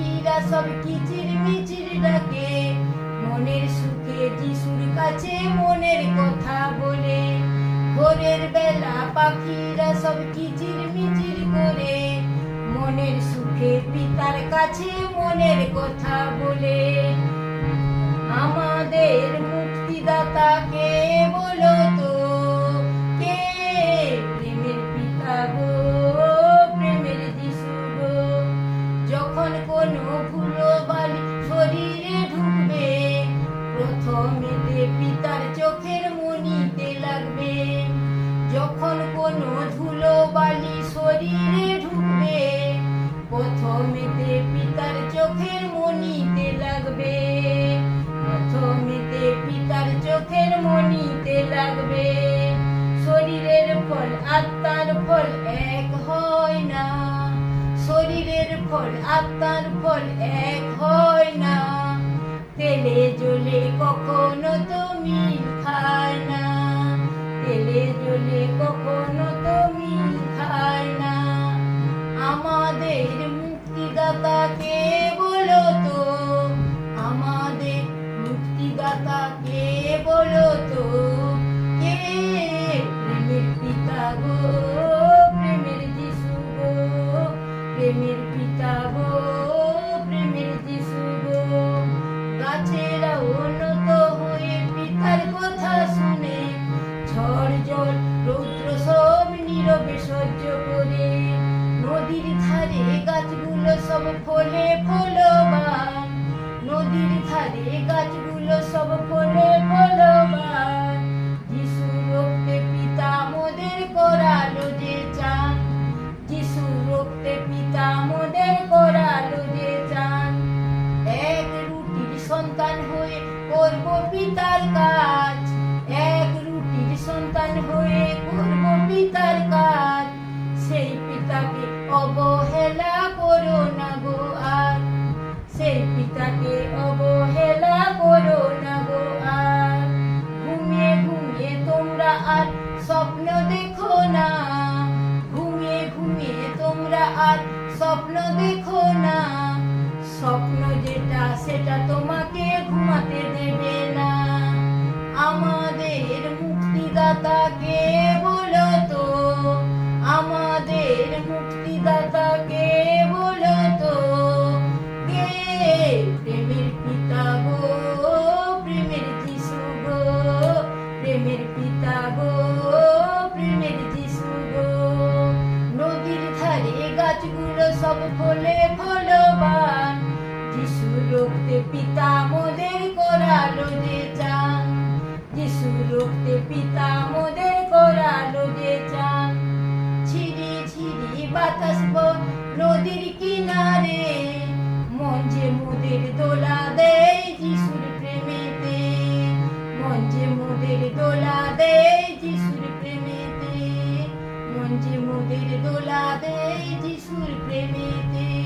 পাখিরা সব কিচির মিচির ডাকে। মনের সুখে যিশুর কাছে মনের কথা বলে। ভোরের বেলা পাখিরা সব কিচির মিচির করে। মনের সুখে পিতার কাছে মনের কথা বলে। ফল আত্মার ফল এক হয় না। তেলে জলে কখনো তুমি খা ফলে ফলবান। নদীর ধারে গাছগুলো সব ফলে ফলবান। যিশু রক্তে পিতা মোদের করালো যে চান। যিশু রক্তে পিতা মোদের করালো যে চান। এক রুটির সন্তান হয়ে করব পিতার কাজ। এক রুটির সন্তান হয়ে করব পিতার কাজ। সেই পিতাকে অবহেলা করো না। পিতাকে অবহেলা করো না গো আর। ঘুমিয়ে ঘুমিয়ে তোমরা আর স্বপ্ন দেখো না। ঘুমিয়ে ঘুমিয়ে তোমরা আর স্বপ্ন দেখো না। স্বপ্ন যেটা, সেটা তোমাকে রক্তে পিতা মোদের করালো যে চান। যিশু রক্তে পিতা মোদের করালো যে চান। ছিড়ি ছিড়ি বাতাস নদীর কিনারে